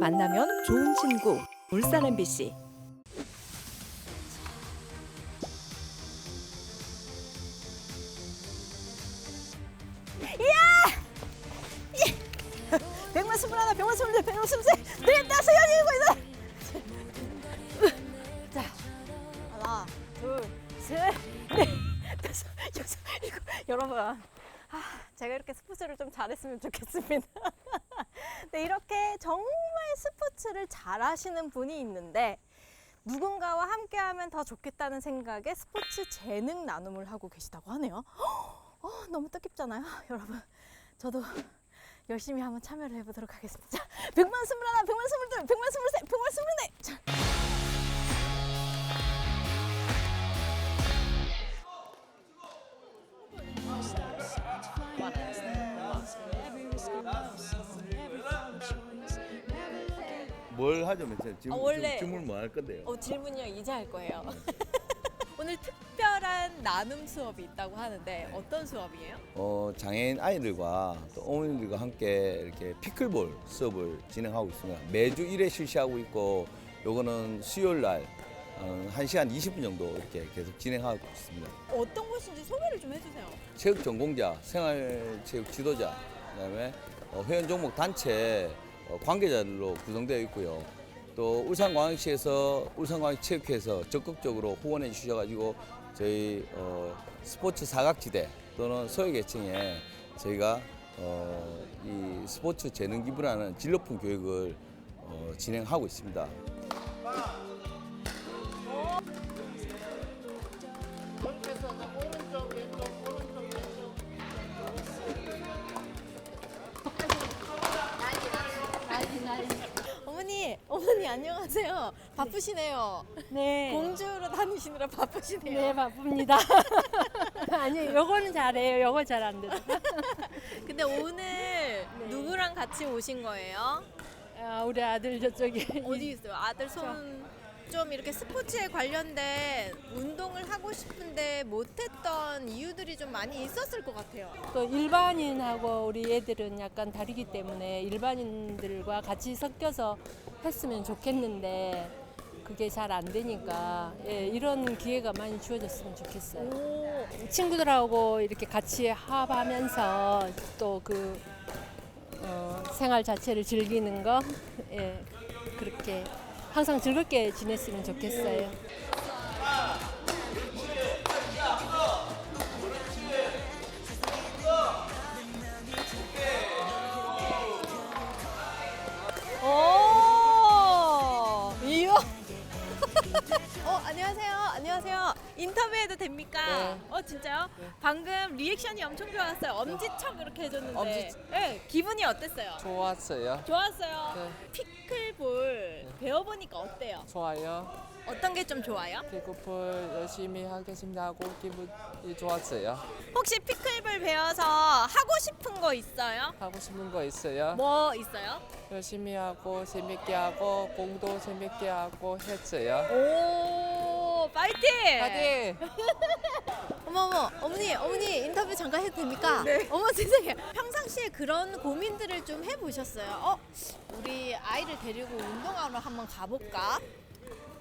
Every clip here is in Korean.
만나면 좋은 친구 울산 MBC 백만 스물 하나, 백만 스물 둘, 백만 스물 셋, 넷, 다섯, 여섯, 일곱, 여덟. 자, 하나, 둘, 셋, 넷, 다섯, 여섯, 일곱. 여러분, 아, 제가 이렇게 스포츠를 좀 잘했으면 좋겠습니다. 네, 이렇게 정말 스포츠를 잘하시는 분이 있는데 누군가와 함께하면 더 좋겠다는 생각에 스포츠 재능 나눔을 하고 계시다고 하네요. 어, 너무 뜻깊잖아요, 여러분. 저도 열심히 한번 참여를 해보도록 하겠습니다. 자, 백만 스물하나, 백만 스물둘, 백만 스물셋, 백만 스물넷. 자. 뭘 하죠, 맨날 지금 아, 원래- 질문 뭐할 건데요? 어, 질문이요 이제 할 거예요. 오늘 특별한 나눔 수업이 있다고 하는데 어떤 수업이에요? 어, 장애인 아이들과 또 어머님들과 함께 이렇게 피클볼 수업을 진행하고 있습니다. 매주 1회 실시하고 있고 요거는 수요일 날 어, 1시간 20분 정도 이렇게 계속 진행하고 있습니다. 어떤 곳인지 소개를 좀 해주세요. 체육 전공자, 생활체육 지도자, 그다음에 어, 회원 종목 단체 어, 관계자들로 구성되어 있고요. 또 울산광역시에서 울산광역 체육회에서 적극적으로 후원해 주셔가지고 저희 어, 스포츠 사각지대 또는 소외계층에 저희가 어, 이 스포츠 재능 기부라는 질 높은 교육을 어, 진행하고 있습니다. 안녕하세요. 바쁘시네요. 네. 공주로 다니시느라 바쁘시네요. 네, 바쁩니다. 아니, 요거는 잘해요. 요거 잘 안 돼요. 근데 오늘 누구랑 같이 오신 거예요? 아, 우리 아들 저쪽에 어디 있어요? 아들 손 좀 이렇게 스포츠에 관련된 운동을 하고 싶은데 못했던 이유들이 좀 많이 있었을 것 같아요. 또 일반인하고 우리 애들은 약간 다르기 때문에 일반인들과 같이 섞여서 했으면 좋겠는데 그게 잘 안 되니까 예, 이런 기회가 많이 주어졌으면 좋겠어요. 오, 친구들하고 이렇게 같이 합하면서 또 그 어, 생활 자체를 즐기는 거 예, 그렇게 항상 즐겁게 지냈으면 좋겠어요. 안녕하세요. 안녕하세요. 인터뷰해도 됩니까? 네. 어, 진짜요? 방금 리액션이 엄청 좋았어요. 엄지척 이렇게 해줬는데. 엄지- 네, 기분이 어땠어요? 좋았어요. 좋았어요. 네. 피클볼 배워보니까 어때요? 좋아요. 어떤 게 좀 좋아요? 피크볼 열심히 하겠습니다 하고 기분이 좋았어요. 혹시 피클볼 배워서 하고 싶은 거 있어요? 하고 싶은 거 있어요. 뭐 있어요? 열심히 하고 재밌게 하고 공도 재밌게 하고 했어요. 오, 파이팅! 파이팅! 어머 어머 어머니 어머니 인터뷰 잠깐 해도 됩니까? 네. 어머 세상에 평상시에 그런 고민들을 좀 해보셨어요? 어 우리 아이를 데리고 운동하러 한번 가볼까?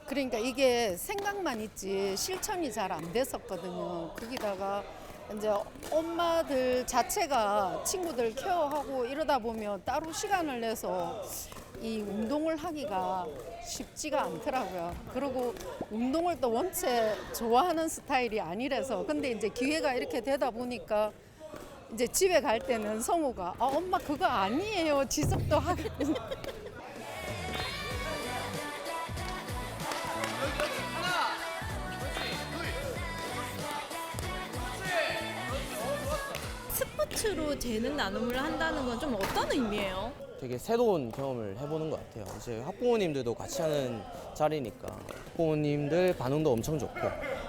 그러니까 이게 생각만 있지 실천이 잘 안 됐었거든요. 거기다가 이제 엄마들 자체가 친구들 케어하고 이러다 보면 따로 시간을 내서 이 운동을 하기가 쉽지가 않더라고요. 그리고 운동을 또 원체 좋아하는 스타일이 아니라서 근데 이제 기회가 이렇게 되다 보니까 이제 집에 갈 때는 성우가 아 엄마 그거 아니에요 지속도 하고 스포츠로 재능 나눔을 한다는 건 좀 어떤 의미예요? 되게 새로운 경험을 해보는 것 같아요. 이제 학부모님들도 같이 하는 자리니까 학부모님들 반응도 엄청 좋고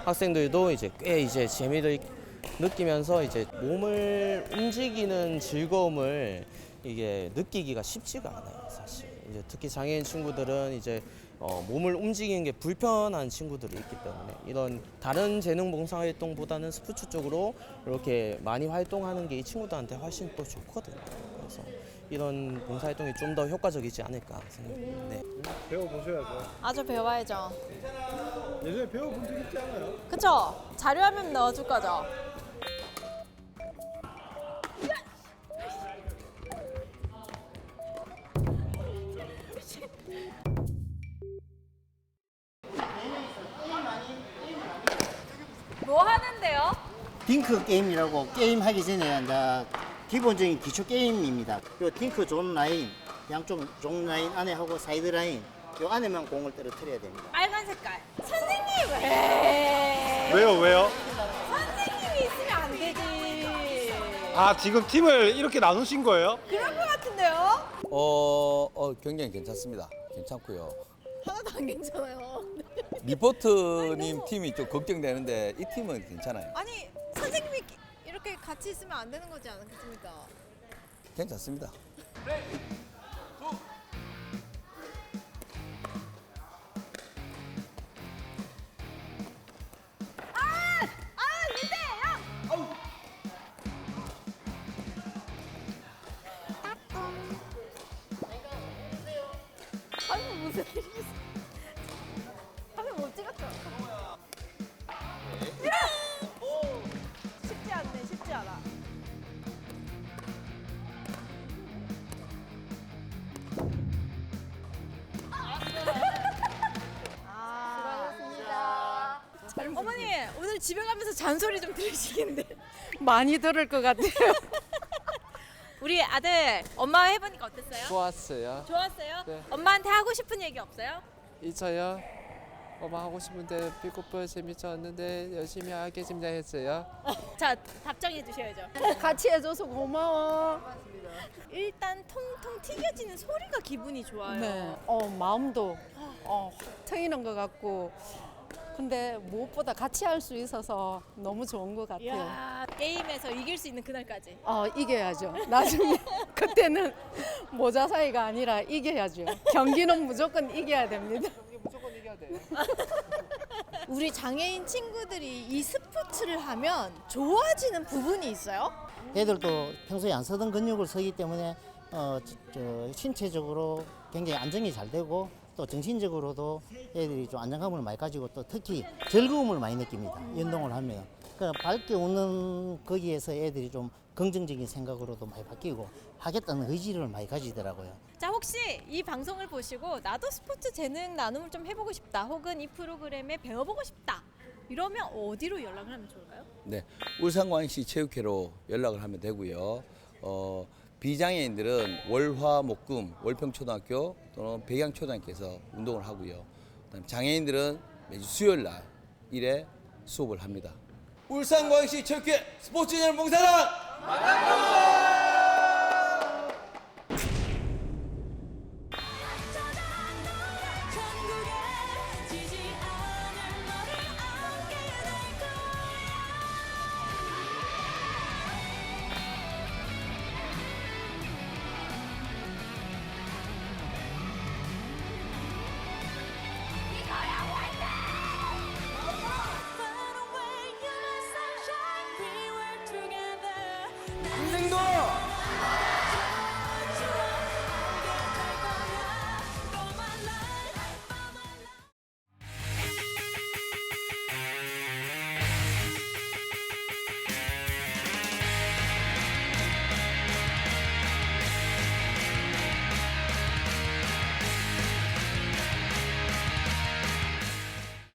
학생들도 이제 꽤 이제 재미를 느끼면서 이제 몸을 움직이는 즐거움을 이게 느끼기가 쉽지가 않아요, 사실. 이제 특히 장애인 친구들은 이제 어, 몸을 움직이는 게 불편한 친구들이 있기 때문에 이런 다른 재능 봉사 활동보다는 스포츠 쪽으로 이렇게 많이 활동하는 게 이 친구들한테 훨씬 또 좋거든요. 그래서 이런 봉사활동이 좀 더 효과적이지 않을까 생각합니다. 네. 배워보셔야죠. 아주 배워야죠. 예전에 배워본 적 있지 않아요? 그쵸? 자료화면 넣어줄 거죠? 딩크 게임이라고 게임 하기 전에 이제 기본적인 기초 게임입니다. 요 딩크 존 라인 양쪽 존 라인 안에 하고 사이드 라인 요 안에만 공을 떨어뜨려야 됩니다. 빨간 색깔. 선생님! 왜? 왜요, 왜요? 선생님이 있으면 안 되지. 아, 지금 팀을 이렇게 나누신 거예요? 그런 거 같은데요? 어, 어 굉장히 괜찮습니다. 괜찮고요. 하나도 안 괜찮아요. 리포트님 팀이 좀 걱정되는데 이 팀은 괜찮아요. 아니, 선생님이 이렇게 같이 있으면 안 되는 거지 않겠습니까? 괜찮습니다. 집에 가면서 잔소리 좀 들으시겠는데. 많이 들을 것 같아요. 우리 아들 엄마 해보니까 어땠어요? 좋았어요. 좋았어요? 네. 엄마한테 하고 싶은 얘기 없어요? 있어요. 엄마 하고 싶은데 피고프 재밌었는데 열심히 하겠습니다 했어요. 자, 답장해 주셔야죠. 같이 해줘서 고마워. 일단 통통 튀겨지는 소리가 기분이 좋아요. 네. 어 마음도 어, 확 트이는 것 같고. 근데 무엇보다 같이 할 수 있어서 너무 좋은 것 같아요. 이야, 게임에서 이길 수 있는 그날까지. 어 이겨야죠. 나중에 그때는 모자 사이가 아니라 이겨야죠. 경기는 무조건 이겨야 됩니다. 무조건 이겨야 돼. 우리 장애인 친구들이 이 스포츠를 하면 좋아지는 부분이 있어요? 애들도 평소에 안 쓰던 근육을 쓰기 때문에 어, 저, 저 신체적으로 굉장히 안정이 잘 되고 또 정신적으로도 애들이 좀 안정감을 많이 가지고 또 특히 즐거움을 많이 느낍니다. 운동을 하면. 그러니까 밝게 웃는 거기에서 애들이 좀 긍정적인 생각으로도 많이 바뀌고 하겠다는 의지를 많이 가지더라고요. 자, 혹시 이 방송을 보시고 나도 스포츠 재능 나눔을 좀 해보고 싶다, 혹은 이 프로그램에 배워보고 싶다. 이러면 어디로 연락을 하면 좋을까요? 네, 울산광역시 체육회로 연락을 하면 되고요. 어, 비장애인들은 월화 목금 월평초등학교 또는 백양초등학교에서 운동을 하고요. 그다음 장애인들은 매주 수요일 날 일에 수업을 합니다. 울산광역시 체육회 스포츠인연 봉사단